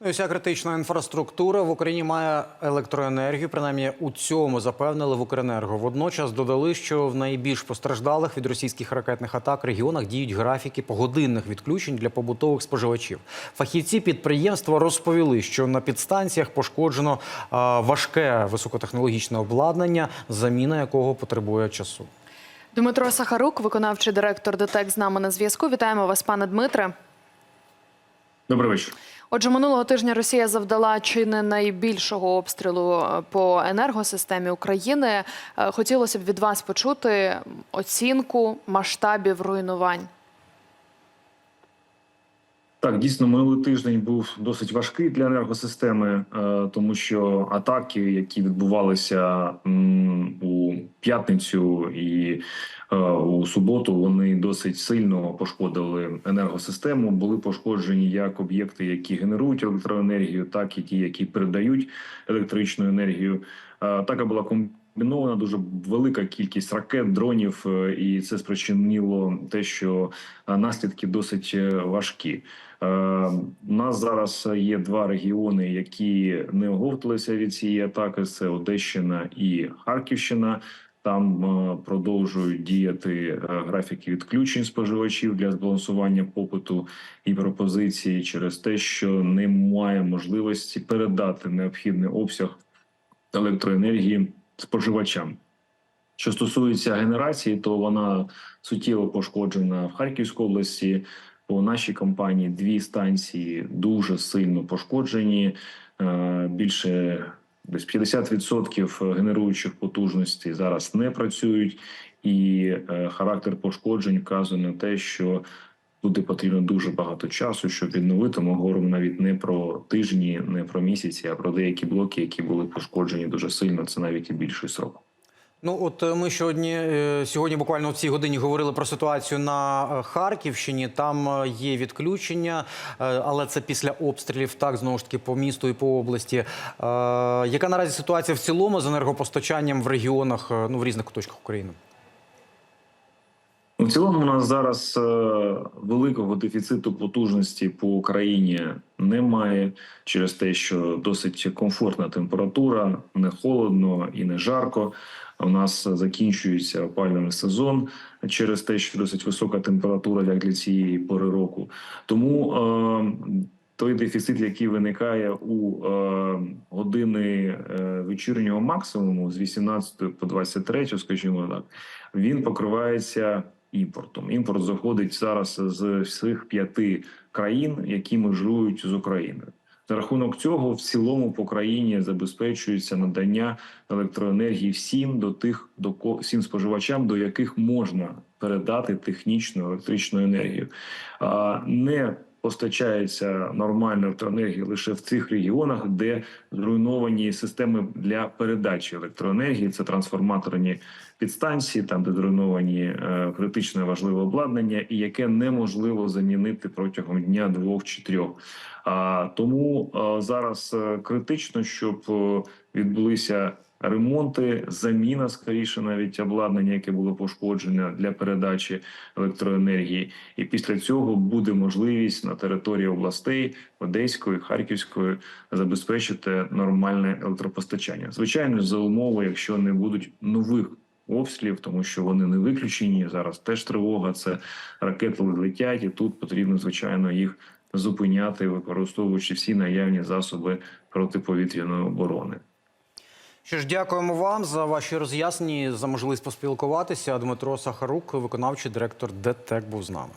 Ну, Вся критична інфраструктура в Україні має електроенергію. Принаймні у цьому запевнили в Укренерго. Водночас додали, що в найбільш постраждалих від російських ракетних атак регіонах діють графіки погодинних відключень для побутових споживачів. Фахівці підприємства розповіли, що на підстанціях пошкоджено важке високотехнологічне обладнання, заміна якого потребує часу. Дмитро Сахарук, виконавчий директор ДТЕК, з нами на зв'язку. Вітаємо вас, пане Дмитре. Добрий вечір. Отже, минулого тижня Росія завдала чи не найбільшого обстрілу е, по енергосистемі України. Е, Хотілося б від вас почути оцінку масштабів руйнувань. Так, дійсно, минулий тиждень був досить важкий для енергосистеми, е, тому що атаки, які відбувалися п'ятницю і е, у суботу, вони досить сильно пошкодили енергосистему. Були пошкоджені як об'єкти, які генерують електроенергію, так і ті, які передають електричну енергію. Е, Атака була комбінована, дуже велика кількість ракет, дронів, е, і це спричинило те, що е, наслідки досить е, важкі. Е, У нас зараз є два регіони, які не оговталися від цієї атаки: це Одещина і Харківщина. Там е, продовжують діяти е, графіки відключень споживачів для збалансування попиту і пропозиції через те, що немає можливості передати необхідний обсяг електроенергії споживачам. Що стосується генерації, то вона суттєво пошкоджена в Харківській області. По нашій компанії дві станції дуже сильно пошкоджені. Е, Більше десь 50% генеруючих потужностей зараз не працюють, і е, характер пошкоджень вказує на те, що буде потрібно дуже багато часу, щоб відновити. Ми говоримо навіть не про тижні, не про місяці, а про деякі блоки, які були пошкоджені дуже сильно. Це навіть і більший срок. Ну, от е, ми сьогодні, е, сьогодні буквально в цій годині говорили про ситуацію на е, Харківщині. Там є відключення, але це після обстрілів, так знову ж таки по місту і по області. Яка наразі ситуація в цілому з енергопостачанням в регіонах, ну в різних куточках України? Ну, В цілому, у нас зараз е, великого дефіциту потужності по Україні немає через те, що досить комфортна температура, не холодно і не жарко. У нас закінчується опалювальний сезон через те, що досить висока температура як для цієї пори року. Тому е, той дефіцит, який виникає у е, години е, вечірнього максимуму з 18 по 23, скажімо так, він покривається імпортом. Імпорт заходить зараз з всіх п'яти країн, які межують з Україною. За рахунок цього, в цілому по країні забезпечується надання електроенергії всім до тих до всім споживачам, до яких можна передати технічну електричну енергію. А не постачається нормальна електроенергія лише в цих регіонах, де зруйновані системи для передачі електроенергії. Це трансформаторні підстанції, там де зруйновані е, критичне важливе обладнання, і яке неможливо замінити протягом дня двох чи трьох. А тому е, зараз е, критично, щоб відбулися ремонти, заміна скоріше навіть обладнання, яке було пошкоджене для передачі електроенергії. І після цього буде можливість на території областей Одеської, Харківської забезпечити нормальне електропостачання. Звичайно, за умови, якщо не будуть нових. Обстрілів, тому що вони не виключені. Зараз теж тривога. Це ракети летять, і тут потрібно звичайно їх зупиняти, використовуючи всі наявні засоби протиповітряної оборони. Що ж, дякуємо вам за ваші роз'яснення, за можливість поспілкуватися. Дмитро Сахарук, виконавчий директор ДТЕК, був з нами.